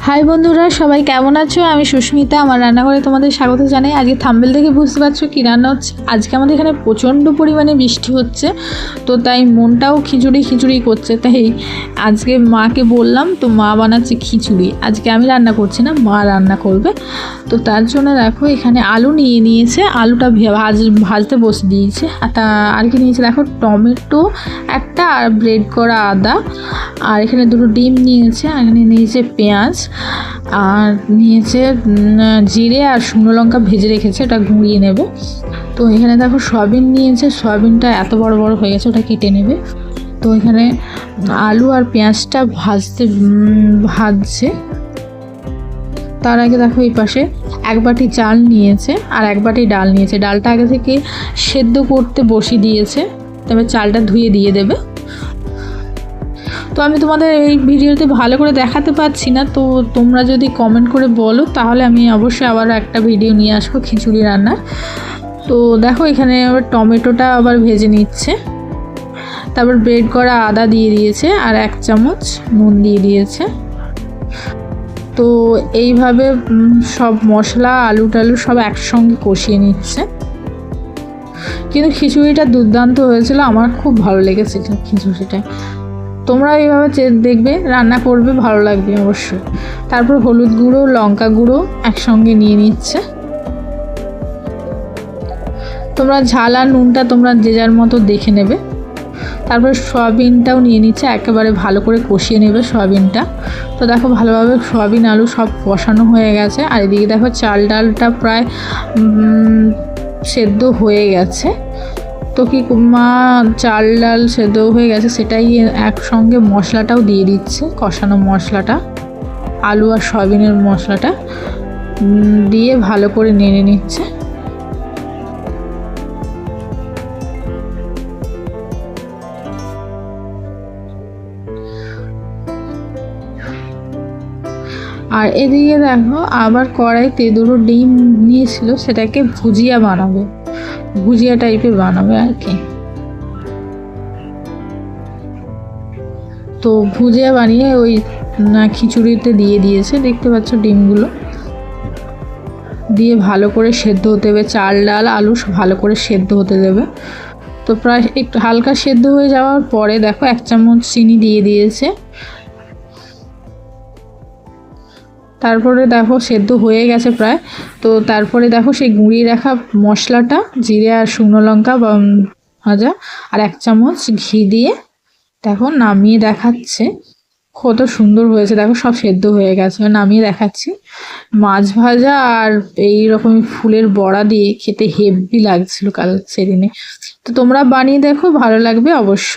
High বন্ধুরা, সবাই কেমন আছো? আমি সুস্মিতা, আমার রান্নাঘরে তোমাদের স্বাগত জানাই। আজকে থাম্বেল থেকে বুঝতে পারছ কী রান্না হচ্ছে। আজকে আমাদের এখানে প্রচণ্ড পরিমাণে বৃষ্টি হচ্ছে, তো তাই মনটাও খিচুড়ি খিচুড়ি করছে। তাই আজকে মাকে বললাম, তো মা বানাচ্ছে খিচুড়ি। আজকে আমি রান্না করছি না, মা রান্না করবে। তো তার জন্য দেখো, এখানে আলু নিয়ে নিয়েছে। আলুটা ভাজ ভাজতে বসে দিয়েছে। আর তা আর কি নিয়েছে দেখো, টমেটো একটা আর ব্রেড করা আদা। আর এখানে দুটো ডিম নিয়েছে, আর এখানে নিয়েছে পেঁয়াজ। আর নিয়েছে জিরে আর শুকনো লঙ্কা ভেজে রেখেছে ওটা গুঁড়িয়ে নেবে। তো এখানে দেখো সয়াবিন নিয়েছে, সয়াবিনটা এত বড় বড় হয়ে গেছে, ওটা কেটে নেবে। তো এখানে আলু আর পেঁয়াজটা ভাজতে ভাজছে। তার আগে দেখো এই পাশে এক বাটি চাল নিয়েছে আর এক বাটি ডাল নিয়েছে। ডালটা আগে থেকে সেদ্ধ করতে বসিয়ে দিয়েছে তবে চালটা ধুয়ে দিয়ে দেবে। তো আমি তোমাদের এই ভিডিওতে ভালো করে দেখাতে পারছি না, তো তোমরা যদি কমেন্ট করে বলো, তাহলে আমি অবশ্যই আবার একটা ভিডিও নিয়ে আসব খিচুড়ি রান্নার। তো দেখো এখানে আবার টমেটোটা আবার ভেজে নিচ্ছে। তারপর ব্রেড করা আদা দিয়ে দিয়েছে আর এক চামচ নুন দিয়ে দিয়েছে। তো এইভাবে সব মশলা, আলু টালু সব একসঙ্গে কষিয়ে নিচ্ছে। কিন্তু খিচুড়িটা দুর্দান্ত হয়েছিল, আমার খুব ভালো লেগেছে খিচুড়িটা। তোমরা এইভাবে দেখবে, রান্না করবে, ভালো লাগবে অবশ্যই। তারপর হলুদ গুঁড়ো, লঙ্কা গুঁড়ো একসঙ্গে নিয়ে নিচ্ছে। তোমরা ঝাল আর নুনটা তোমরা যে যার মতো দেখে নেবে। তারপরে সয়াবিনটাও নিয়ে নিচ্ছে, একেবারে ভালো করে কষিয়ে নেবে সয়াবিনটা। তো দেখো ভালোভাবে সয়াবিন, আলু সব কষানো হয়ে গেছে। আর এদিকে দেখো চাল ডালটা প্রায় সেদ্ধ হয়ে গেছে। তো কি মা, চাল ডাল সেদ্ধ হয়ে গেছে, সেটাই একসঙ্গে মশলাটাও দিয়ে দিচ্ছে, কষানো মশলাটা, আলু আর সয়াবিনের মশলাটা দিয়ে ভালো করে নেড়ে নিচ্ছে। আর এদিকে দেখো, আবার কড়াইতে দুটো ডিম নিয়েছিল, সেটাকে ভুজিয়া বানাবে। ভুজিয়া টাইপের বানাবে আর কি। তো ভুজিয়া বানিয়ে ওই, না, খিচুড়িতে দিয়ে দিয়েছে। দেখতে পাচ্ছ ডিমগুলো। দিয়ে ভালো করে সেদ্ধ হতে দেবে চাল, ডাল, আলু ভালো করে সেদ্ধ হতে দেবে। তো প্রায় একটু হালকা সেদ্ধ হয়ে যাওয়ার পরে দেখো, এক চামচ চিনি দিয়ে দিয়েছে। তারপরে দেখো সেদ্ধ হয়ে গেছে প্রায়। তো তারপরে দেখো সেই গুঁড়িয়ে রাখা মশলাটা, জিরে আর শুকনো লঙ্কা বা ভাজা আর এক চামচ ঘি দিয়ে দেখো নামিয়ে দেখাচ্ছে। কত সুন্দর হয়েছে, দেখো সব সেদ্ধ হয়ে গেছে। নামিয়ে দেখাচ্ছি। মাছ ভাজা আর এই রকম ফুলের বড়া দিয়ে খেতে হেভি লাগছিল কাল সেদিনে। তো তোমরা বানিয়ে দেখো, ভালো লাগবে অবশ্যই।